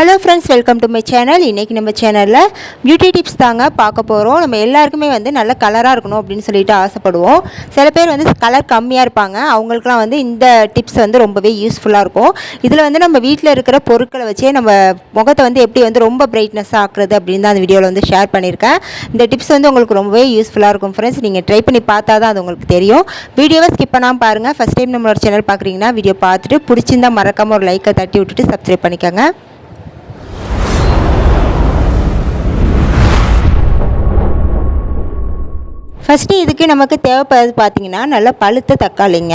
Hello friends welcome to my channel இன்றைக்கி நம்ம சேனலில் பியூட்டி டிப்ஸ் தாங்க பார்க்க போகிறோம் நம்ம எல்லாருக்குமே வந்து நல்ல கலராக இருக்கணும் அப்படின்னு சொல்லிட்டு ஆசைப்படுவோம். சில பேர் வந்து கலர் கம்மியாக இருப்பாங்க. அவங்களுக்குலாம் வந்து இந்த டிப்ஸ் வந்து ரொம்பவே யூஸ்ஃபுல்லாக இருக்கும். இதில் வந்து நம்ம வீட்டில் இருக்கிற பொருட்களை வச்சே நம்ம முகத்தை வந்து எப்படி வந்து ரொம்ப பிரைட்னஸ் ஆக்குறது அப்படின்னு தான் அந்த வீடியோவில் வந்து ஷேர் பண்ணியிருக்கேன். இந்த டிப்ஸ் வந்து உங்களுக்கு ரொம்பவே யூஸ்ஃபுல்லாக இருக்கும் ஃப்ரெண்ட்ஸ் நீங்கள் ட்ரை பண்ணி பார்த்தா தான் அது உங்களுக்கு தெரியும். வீடியோவை ஸ்கிப் பண்ணாமல் பாருங்கள் ஃபஸ்ட் டைம் நம்மளோட சேனல் பார்க்குறீங்கன்னா வீடியோ பார்த்துட்டு பிடிச்சிருந்தா மறக்காமல் ஒரு லைக்கை தட்டி விட்டுட்டு சப்ஸ்கிரைப் பண்ணிக்கோங்க. ஃபஸ்ட்டு இதுக்கு நமக்கு தேவைப்படுறது பார்த்தீங்கன்னா நல்லா பழுத்த தக்காளிங்க.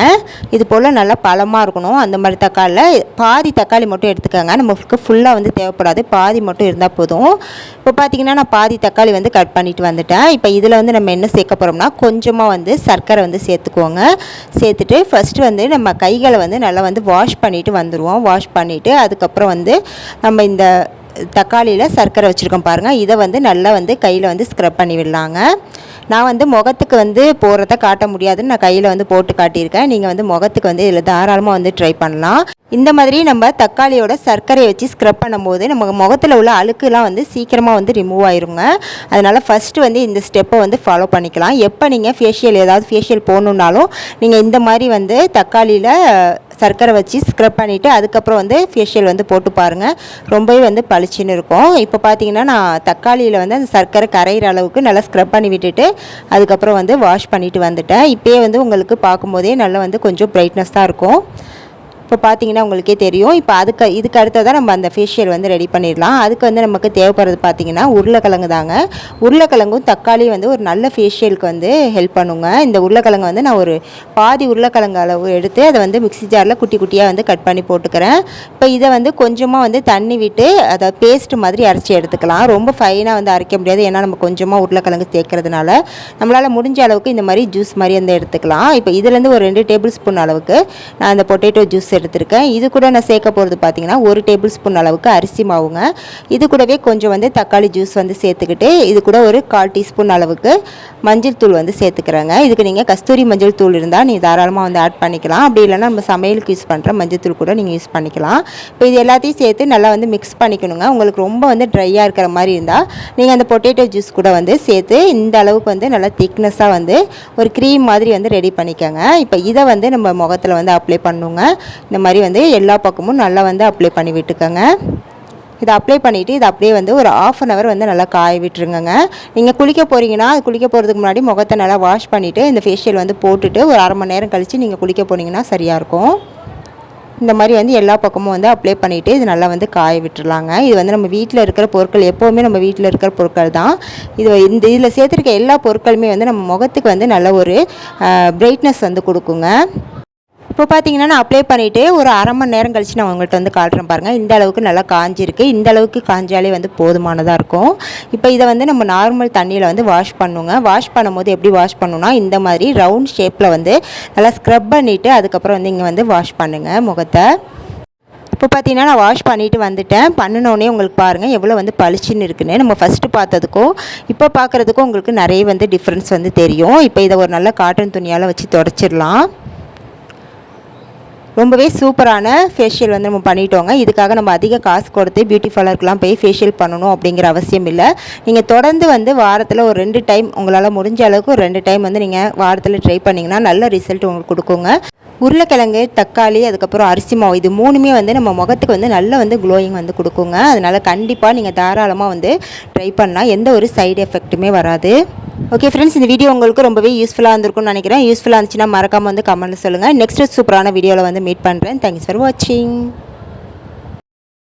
இது போல் நல்லா பழமாக இருக்கணும். அந்த மாதிரி தக்காளியில் பாதி தக்காளி மட்டும் எடுத்துக்கோங்க. நமக்கு ஃபுல்லாக வந்து தேவைப்படாது. பாதி மட்டும் இருந்தால் போதும். இப்போ பார்த்தீங்கன்னா நான் பாதி தக்காளி வந்து கட் பண்ணிட்டு வந்துட்டேன். இப்போ இதில் வந்து நம்ம என்ன சேர்க்க போகிறோம்னா கொஞ்சமாக வந்து சர்க்கரை வந்து சேர்த்துக்குவோங்க சேர்த்துட்டு ஃபஸ்ட்டு வந்து நம்ம கைகளை வந்து நல்லா வந்து வாஷ் பண்ணிவிட்டு வந்துடுவோம் வாஷ் பண்ணிவிட்டு அதுக்கப்புறம் வந்து நம்ம இந்த தக்காளியில் சர்க்கரை வச்சுருக்கோம் பாருங்கள் இதை வந்து நல்லா வந்து கையில் வந்து ஸ்க்ரப் பண்ணி விடலாங்க. நான் வந்து முகத்துக்கு வந்து போகிறத காட்ட முடியாதுன்னு நான் கையில் வந்து போட்டு காட்டியிருக்கேன். நீங்கள் வந்து முகத்துக்கு வந்து இதில் தாராளமாக வந்து ட்ரை பண்ணலாம். இந்த மாதிரி நம்ம தக்காளியோட சர்க்கரையை வச்சு ஸ்க்ரப் பண்ணும்போது நம்ம முகத்தில் உள்ள அழுக்குலாம் வந்து சீக்கிரமாக வந்து ரிமூவ் ஆயிருங்க. அதனால் ஃபஸ்ட்டு வந்து இந்த ஸ்டெப்பை வந்து ஃபாலோ பண்ணிக்கலாம். எப்போ நீங்கள் ஃபேஷியல் ஏதாவது ஃபேஷியல் போகணுன்னாலும் நீங்கள் இந்த மாதிரி வந்து தக்காளியில் சர்க்கரை வச்சு ஸ்க்ரப் பண்ணிவிட்டு அதுக்கப்புறம் வந்து ஃபேஷியல் வந்து போட்டு பாருங்கள் ரொம்பவே வந்து பளிச்சுன்னு இருக்கும். இப்போ பார்த்தீங்கன்னா நான் தக்காளியில் வந்து அந்த சர்க்கரை கரையிற அளவுக்கு நல்லா ஸ்க்ரப் பண்ணி விட்டுட்டு அதுக்கப்புறம் வந்து வாஷ் பண்ணிவிட்டு வந்துட்டேன். இப்போயே வந்து உங்களுக்கு பார்க்கும்போதே நல்லா வந்து கொஞ்சம் பிரைட்னஸ் தான் இருக்கும். இப்போ பார்த்தீங்கன்னா உங்களுக்கே தெரியும். இப்போ அதுக்கு இதுக்கு அடுத்ததாக நம்ம அந்த ஃபேஷியல் வந்து ரெடி பண்ணிடலாம். அதுக்கு வந்து நமக்கு தேவைப்படுறது பார்த்தீங்கன்னா உருளைக்கிழங்கு தாங்க. உருளைக்கிழங்கும் தக்காளியும் வந்து ஒரு நல்ல ஃபேஷியலுக்கு வந்து ஹெல்ப் பண்ணுங்க. இந்த உருளைக்கிழங்கு வந்து நான் ஒரு பாதி உருளைக்கிழங்கு அளவு எடுத்து அதை வந்து மிக்ஸி ஜாரில் குட்டி குட்டியாக வந்து கட் பண்ணி போட்டுக்கிறேன். இப்போ இதை வந்து கொஞ்சமாக வந்து தண்ணி விட்டு அதை பேஸ்ட் மாதிரி அரைச்சி எடுத்துக்கலாம். ரொம்ப ஃபைனாக வந்து அரைக்க முடியாது. ஏன்னா நம்ம கொஞ்சமாக உருளைக்கிழங்கு சேர்க்கறதுனால நம்மளால் முடிஞ்ச அளவுக்கு இந்த மாதிரி ஜூஸ் மாதிரி வந்து எடுத்துக்கலாம். இப்போ இதுலேருந்து ஒரு ரெண்டு டேபிள் ஸ்பூன் அளவுக்கு நான் அந்த பொட்டேட்டோ ஜூஸ் எடுத்திருக்கேன். இது கூட நான் சேர்க்க போகிறது பார்த்தீங்கன்னா ஒரு டேபிள் ஸ்பூன் அளவுக்கு அரிசி மாவுங்க. இது கூடவே கொஞ்சம் வந்து தக்காளி ஜூஸ் வந்து சேர்த்துக்கிட்டு இது கூட ஒரு கால் டீஸ்பூன் அளவுக்கு மஞ்சள் தூள் வந்து சேர்த்துக்கிறேங்க. இதுக்கு நீங்கள் கஸ்தூரி மஞ்சள் தூள் இருந்தால் நீங்கள் தாராளமாக வந்து ஆட் பண்ணிக்கலாம். அப்படி இல்லைன்னா நம்ம சமையலுக்கு யூஸ் பண்ணுற மஞ்சள் தூள் கூட நீங்கள் யூஸ் பண்ணிக்கலாம். இப்போ இது எல்லாத்தையும் சேர்த்து நல்லா வந்து மிக்ஸ் பண்ணிக்கணுங்க. உங்களுக்கு ரொம்ப வந்து ட்ரையாக இருக்கிற மாதிரி இருந்தால் நீங்கள் அந்த பொட்டேட்டோ ஜூஸ் கூட வந்து சேர்த்து இந்த அளவுக்கு வந்து நல்லா திக்னஸாக வந்து ஒரு க்ரீம் மாதிரி வந்து ரெடி பண்ணிக்கோங்க. இப்போ இதை வந்து நம்ம முகத்தில் வந்து அப்ளை பண்ணுங்க. இந்த மாதிரி வந்து எல்லா பக்கமும் நல்லா வந்து அப்ளை பண்ணி விட்டுக்கோங்க. இதை அப்ளை பண்ணிவிட்டு இதை அப்படியே வந்து ஒரு ஆஃப் அன் ஹவர் வந்து நல்லா காய விட்டுருங்கங்க. நீங்கள் குளிக்க போகிறீங்கன்னா அது குளிக்க போகிறதுக்கு முன்னாடி முகத்தை நல்லா வாஷ் பண்ணிவிட்டு இந்த ஃபேஷியல் வந்து போட்டுட்டு ஒரு அரை மணி நேரம் கழித்து நீங்கள் குளிக்க போனீங்கன்னா சரியாக இருக்கும். இந்த மாதிரி வந்து எல்லா பக்கமும் வந்து அப்ளை பண்ணிவிட்டு இது நல்லா வந்து காய விட்டுருலாங்க இது வந்து நம்ம வீட்டில் இருக்கிற பொருட்கள் எப்போவுமே நம்ம வீட்டில் இருக்கிற பொருட்கள் தான். இது இந்த இதில் சேர்த்துருக்க எல்லா பொருட்களுமே வந்து நம்ம முகத்துக்கு வந்து நல்ல ஒரு பிரைட்னஸ் வந்து கொடுக்குங்க. இப்போ பார்த்தீங்கன்னா நான் அப்ளை பண்ணிவிட்டு ஒரு அரை மணி நேரம் கழித்து நான் உங்கள்கிட்ட வந்து காட்டுறேன் பாருங்கள் இந்த அளவுக்கு நல்லா காஞ்சிருக்கு. இந்த அளவுக்கு காஞ்சாலே வந்து போதுமானதாக இருக்கும். இப்போ இதை வந்து நம்ம நார்மல் தண்ணியில் வந்து வாஷ் பண்ணுங்க. வாஷ் பண்ணும்போது எப்படி வாஷ் பண்ணணும்னா இந்த மாதிரி ரவுண்ட் ஷேப்பில் வந்து நல்லா ஸ்க்ரப் பண்ணிவிட்டு அதுக்கப்புறம் வந்து இங்கே வந்து வாஷ் பண்ணுங்கள் முகத்தை. இப்போ பார்த்தீங்கன்னா நான் வாஷ் பண்ணிவிட்டு வந்துட்டேன். பண்ணினோடனே உங்களுக்கு பாருங்கள் எவ்வளோ வந்து பளிச்சுன்னு இருக்குன்னு. நம்ம ஃபஸ்ட்டு பார்த்ததுக்கும் இப்போ பார்க்குறதுக்கும் உங்களுக்கு நிறைய வந்து டிஃப்ரென்ஸ் வந்து தெரியும். இப்போ இதை ஒரு நல்ல காட்டன் துணியால் வச்சு தொடச்சிடலாம். ரொம்பவே சூப்பரான ஃபேஷியல் வந்து நம்ம பண்ணிட்டோங்க. இதுக்காக நம்ம அதிக காசு கொடுத்து பியூட்டி பார்லருக்குலாம் போய் ஃபேஷியல் பண்ணணும் அப்படிங்கிற அவசியம் இல்லை. நீங்கள் தொடர்ந்து வந்து வாரத்தில் ஒரு ரெண்டு டைம் உங்களால் முடிஞ்ச அளவுக்கு ஒரு ரெண்டு டைம் வந்து நீங்கள் வாரத்தில் ட்ரை பண்ணிங்கன்னா நல்ல ரிசல்ட் உங்களுக்கு கொடுக்குங்க. உருளைக்கிழங்கு தக்காளி அதுக்கப்புறம் அரிசி மாவு இது மூணுமே வந்து நம்ம முகத்துக்கு வந்து நல்ல வந்து க்ளோயிங் வந்து கொடுக்குங்க. அதனால் கண்டிப்பாக நீங்கள் தாராளமாக வந்து ட்ரை பண்ணால் எந்த ஒரு சைடு எஃபெக்ட்டுமே வராது. ஓகே ஃப்ரெண்ட்ஸ் இந்த வீடியோ உங்களுக்கு ரொம்பவே யூஸ்ஃபுல்லாக இருந்திருக்கும்னு நினைக்கிறேன். யூஸ்ஃபுல்லாக இருந்துச்சுன்னா மறக்காமல் வந்து கமெண்ட்டில் சொல்லுங்கள் நெக்ஸ்ட் சூப்பரான வீடியோவில் வந்து மீட் பண்ணுறேன் தேங்க்ஸ் ஃபார் வாட்சிங்